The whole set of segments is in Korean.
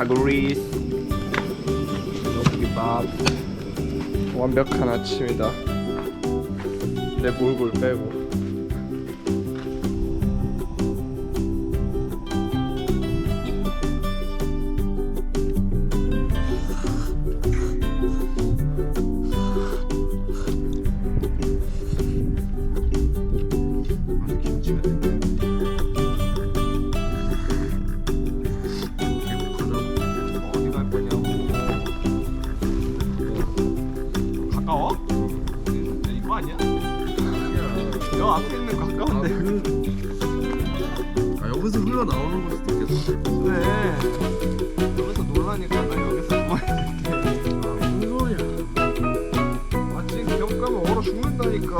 카그리스. 김밥. 완벽한 아침이다. 내 몰골 빼고 얼어 죽는다니까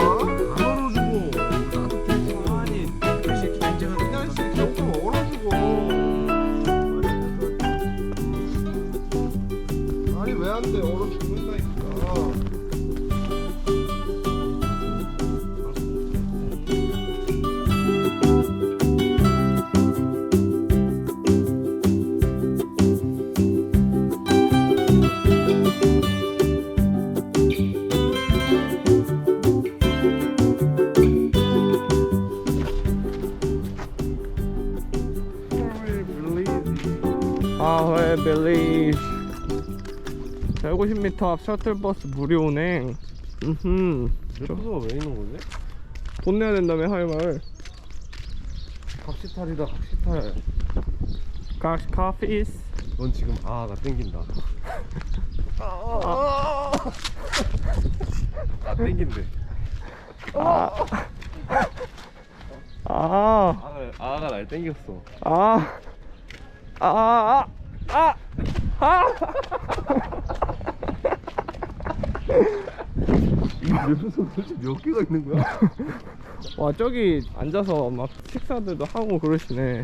아, 왜 believe 150m 앞 셔틀버스 무료 운행 음흠. 래프가 왜 있는 거지? 돈 내야 된다며 하이마을. 각시탈이다 각시탈. 가시 카피스 넌 지금 아나 땡긴다. 아, 아 땡긴데. 아, 아, 아가 아가 날 땡겼어. 아, 아, 아, 아, 아. 이 래프 도대체 몇 개가 있는 거야? 와 저기 앉아서 막 식사들도 하고 그러시네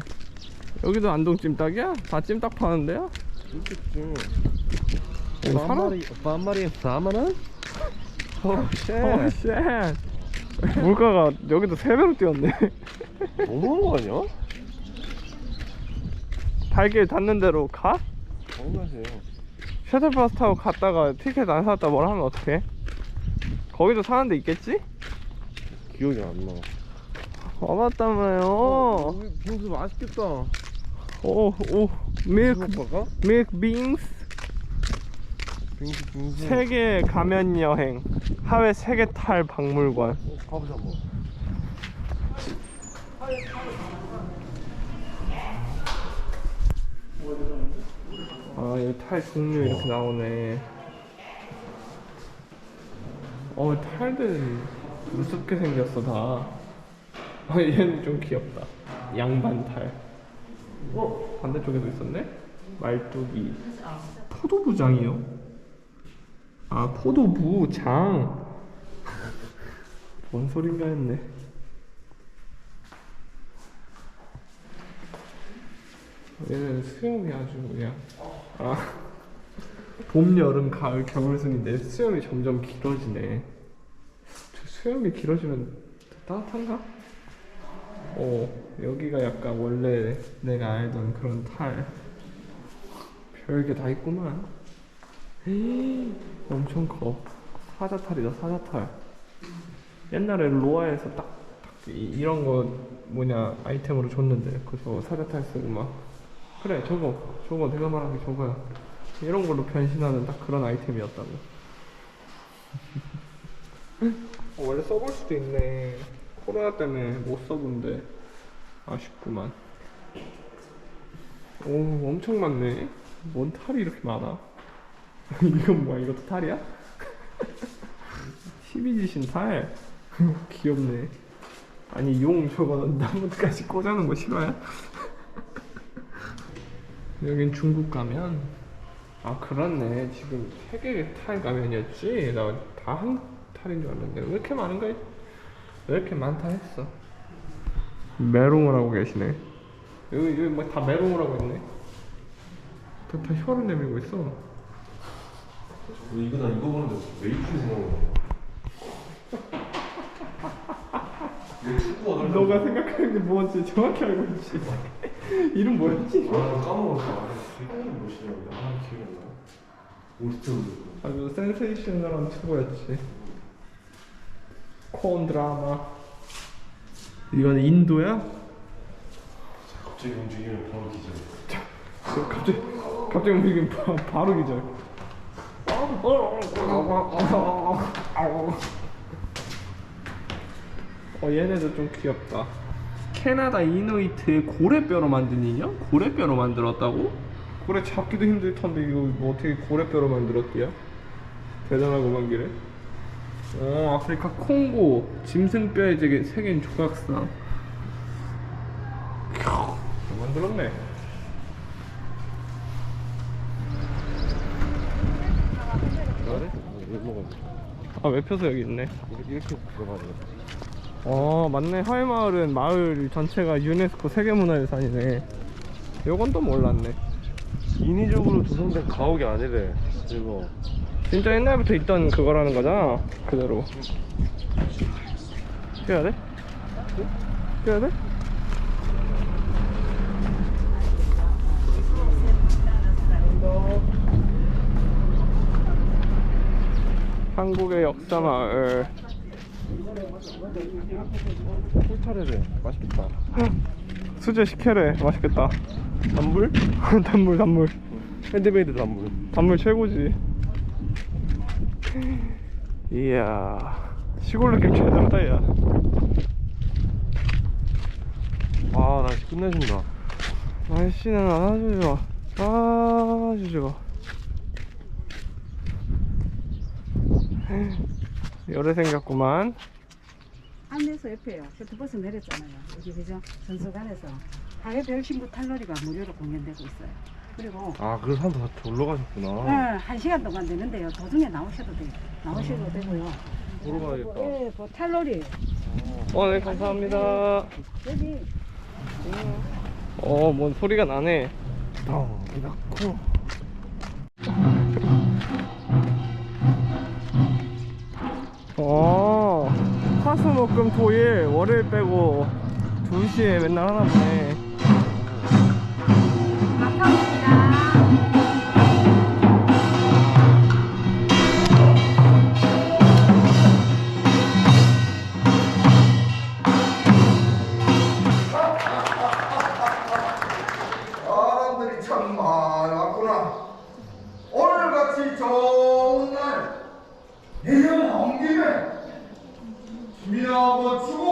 여기도 안동 찜닭이야? 다 찜닭 파는데요? 그렇겠지. 이거 오빠 한 사람- 마리 오빠 한 마리에 4만 원? 어, 쉣. 쉣. 물가가 여기도 세 배로 뛰었네. 너무한 거 아니야? 발길 닿는 대로 가? 장난이에요. 셔틀버스 타고 갔다가 티켓 안 샀다 뭘 하면 어떡해? 거기도 사는 데 있겠지? 기억이 안 나. 와봤다며요. 우리 빙수 맛있겠다. 오, 오, 밀크? 밀크 빙스. 빙수 빙수. 세계 가면 여행. 하회 세계 탈 박물관. 어, 가보자 뭐. 아, 여기 탈 종류 이렇게 나오네. 어, 탈들은 무섭게 생겼어, 다. 아, 얘는 좀 귀엽다. 양반 탈. 어, 반대쪽에도 있었네? 말뚝이. 포도부장이요? 아, 포도부 장. 뭔 소린가 했네. 얘는 수영이 아주 그냥 아 봄, 여름, 가을, 겨울 순인데 수염이 점점 길어지네. 저 수염이 길어지면 더 따뜻한가? 어 여기가 약간 원래 내가 알던 그런 탈 별게 다 있구만. 에이, 엄청 커. 사자탈이다 사자탈. 옛날에 로아에서 딱, 딱 이, 이런 거 뭐냐 아이템으로 줬는데 그래서 사자탈 쓰고 막 그래 저거 저거 내가 말한 게 저거야. 이런 걸로 변신하는 딱 그런 아이템이었다고. 어, 원래 써볼 수도 있네. 코로나 때문에 못 써본데. 아쉽구만. 오 엄청 많네. 뭔 탈이 이렇게 많아? 이건 뭐야? 이것도 탈이야? 12지신 탈? 귀엽네. 아니 용 저거 나무까지 꽂아놓은 거 싫어요? 여긴 중국 가면? 아 그렇네. 지금 세계 탈 가면이었지? 나 다한 탈인 줄 알았는데 왜 이렇게 많은가 했- 왜 이렇게 많다 했어? 메롱을 하고 계시네. 여기 여기 뭐 다 메롱을 하고 있네. 다, 다 혀를 내밀고 있어. 이거 나 이거 보는데 메이플이 생각나. 축구 어덜 너가 생각하는 게 뭔지 정확히 알고 있지 이름 뭐였지? 아 까먹었어. 이름이 뭐시냐고. 아 기억이 안 나. 오스트 아주 센세이셔널한 투어였지. 콘 드라마. 이건 인도야? 갑자기 움직이면 바로 기절. 갑자기 갑자기 움직이면 바, 바로 기절. 어 얘네도 좀 귀엽다. 캐나다 이누이트의 고래뼈로 만든 인형? 고래뼈로 만들었다고? 고래 잡기도 힘들 텐데 이거 뭐 어떻게 고래뼈로 만들었대요? 대단하고만 기래. 어 아프리카 콩고 짐승뼈에 저게 새긴 조각상. 만들었네. 그래? 왜 먹어? 아 외표소 여기 있네. 이렇게 이렇게 들어가야 돼. 어 맞네 하회마을은 마을 전체가 유네스코 세계문화유산이네 요건 또 몰랐네 인위적으로 조성된 가옥이 아니래. 이거. 진짜 옛날부터 있던 그거라는 거잖아 그대로 뛰어야 돼? 뛰어야 돼? 한국의 역사 마을 꿀타래래. 맛있겠다. 수제 식혜래 맛있겠다 단물? 단물 단물 핸드메이드 단물. 단물 최고지. 이야 시골 느낌 최고다 야. 아 날씨 끝내준다. 날씨는 아주 좋아. 아주 좋아. 열애 생겼구만. 안내서 옆에요. 셔틀버스 내렸잖아요. 여기 그죠? 전수관에서 하회별 신부 탈놀이가 무료로 공연되고 있어요. 그리고 아 그래서 사람들 다 졸러 가셨구나. 어, 한 시간 동안 되는데요. 도중에 나오셔도 돼요. 나오셔도 되고요. 보러 가야겠다. 예, 그 탈놀이 어, 네 감사합니다. 여기 어, 뭔 소리가 나네. 어, 이렇고. 수목금 토일 월요일 빼고 2시에 맨날 하나 보네. 사람들이 힘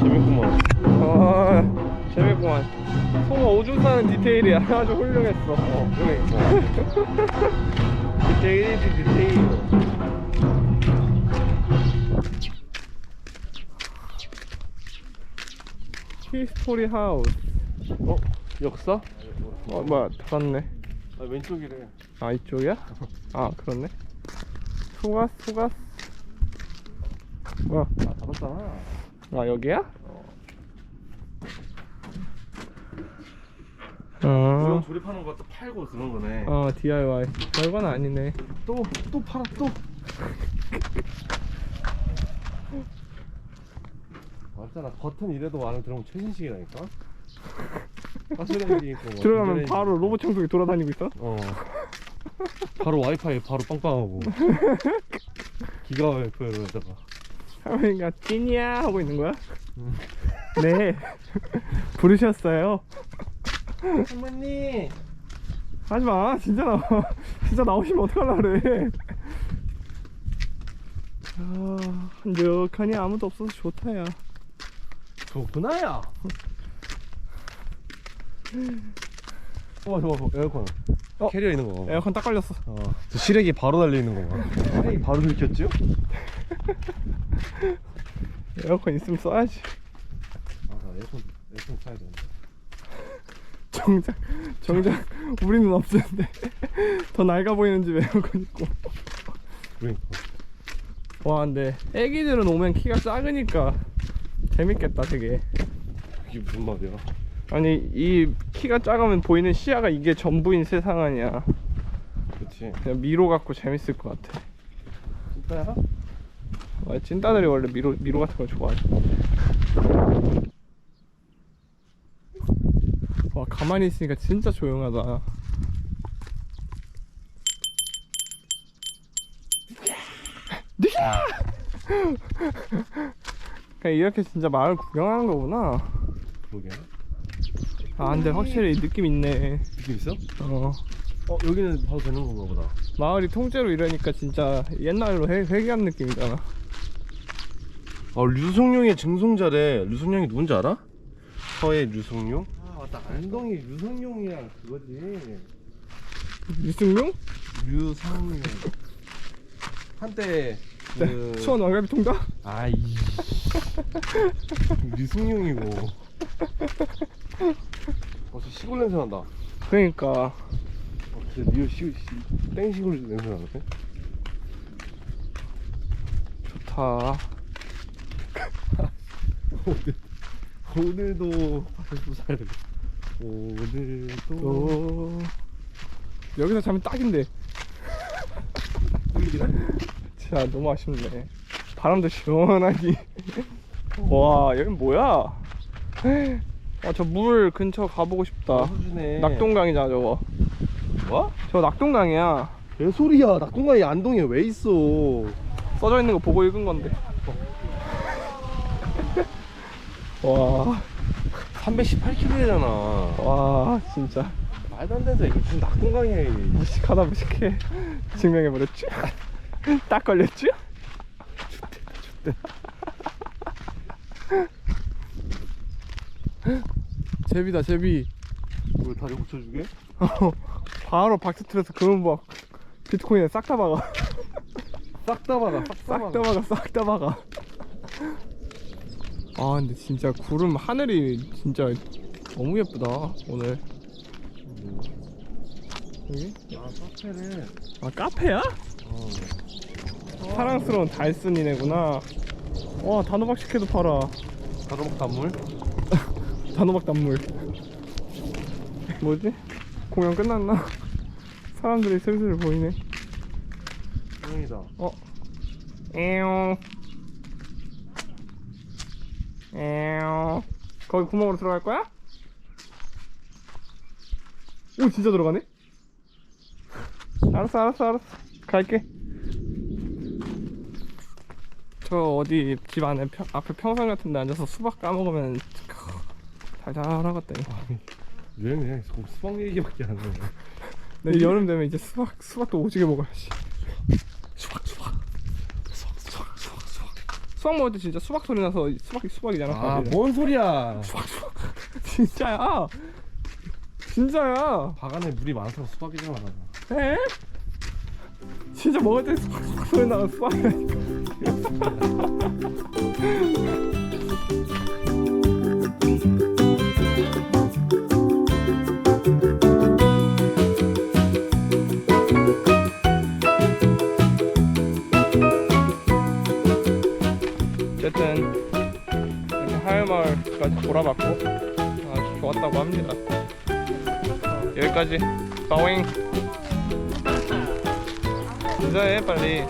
재밌구만. 아, 재밌구만. 송어 오줌 싸는 디테일이 아주 훌륭했어. 어, 그래. 디테일이지 디테일. 히스토리 하우스. 어? 역사? 어, 뭐야, 닫았네. 아 왼쪽이래. 아, 이쪽이야? 아, 그렇네. 수가스, 수가스. 뭐야? 아 닫았잖아. 아, 여기야? 어, 물건 조립하는 것도 팔고 그런 거네. 어, DIY. 별건 아니네. 또 또 팔아 또. 맞잖아. 버튼 이래도 안에 들어오면 최신식이라니까. 가스레인지 있고. 뭐 들어가면 전자레인지 바로 있고. 로봇 청소기 돌아다니고 있어? 어. 바로 와이파이 바로 빵빵하고. 기가 막혀요 여자가. 할머니가 찐이야 하고 있는 거야? 네. 부르셨어요? 할머니. 하지마 진짜 나 진짜 나오시면 어떡하려 그래. 아 한적하니 아무도 없어서 좋다 야. 좋구나 야 어, 저거 저거 에어컨 어? 캐리어 있는 거 에어컨 딱 걸렸어 어, 저 시래기 바로 달려있는 거 봐. 시래기 바로 들켰죠? 에어컨 있으면 써야지 아, 나 에어컨, 에어컨 사야 되는데. 정작 정작 우리는 없는데 더 낡아 보이는 집 에어컨 있고 그러니까. 와 근데 애기들은 오면 키가 작으니까 재밌겠다 되게 이게 무슨 말이야? 아니 이 키가 작으면 보이는 시야가 이게 전부인 세상 아니야 그치. 그냥 미로 갖고 재밌을 것 같아 진짜야? 와, 찐따들이 원래 미로 미로 같은 거 좋아하지 와 가만히 있으니까 진짜 조용하다 그냥 이렇게 진짜 마을 구경하는 거구나 그러게. 아 근데 확실히 느낌 있네 느낌 있어? 어 어, 여기는 봐도 되는 건가 보다. 마을이 통째로 이러니까 진짜 옛날로 회, 회귀한 느낌이잖아 아, 류성룡의 증송자래. 류성룡이 누군지 알아? 서해 류성룡? 아, 맞다. 안동이 류성룡이랑 그거지. 유승용? 류성룡. 한때 그 수원 왕갈비 통닭? 아이 류승룡이고. 어, 저 시골 냄새 난다. 그러니까. 어, 진짜 리얼 시, 시, 땡 시골 냄새 나는데? 좋다. 오늘, 오늘도 밥을 사야 돼. 오늘도 또. 여기서 자면 딱인데. 진짜 너무 아쉽네. 바람도 시원하니. 와 여긴 뭐야 아 저 물 근처 가보고 싶다. 수준에 낙동강이잖아 저거. 뭐? 저 낙동강이야. 개소리야. 낙동강이 안동에 왜 있어? 써져 있는 거 보고 읽은 건데. 와, 318km잖아. 와 진짜. 말도 안 되는 이게 무슨 낙동강이야 이게 무식하다 무식해. 증명해버렸죠? 딱 걸렸죠? 제비다 제비 왜 다리 고쳐주게? 바로 박스 틀어서 그런 막 비트코인에 싹 다 박아 싹 다 박아 싹 다 싹다 박아 싹 다 박아 아 근데 진짜 구름 하늘이 진짜 너무 예쁘다 오늘 여기? 아 카페를 아 카페야? 어 사랑스러운 달순이네구나 와 단호박 식혜도 팔아 가로막 단물? 단호박 단물 뭐지? 공연 끝났나? 사람들이 슬슬 보이네 짱이다 어? 에옹 에옹 거기 구멍으로 들어갈 거야? 오 진짜 들어가네? 알았어 알았어 알았어 갈게 저 어디 집 안에 평, 앞에 평상 같은 데 앉아서 수박 까먹으면 크, 달달하겠다 이거. 여행 그냥 꼭 수박 얘기밖에 안 해. 근데 여름 되면 이제 수박 수박도 오지게 먹어야지 수박 수박 수박 수박 수박 수박 수박 먹을 때 진짜 수박 소리 나서 수박이 수박이잖아 아, 사실은. 뭔 소리야? 수박 수박 진짜야 진짜야 박 안에 물이 많아서 수박이잖아. 에? 진짜 먹을 때 수박 수박 소리 나서 수박이야 하회마을까지 돌아봤고 아주 좋았다고 합니다. 어, 여기까지. 바잉 인사해 빨리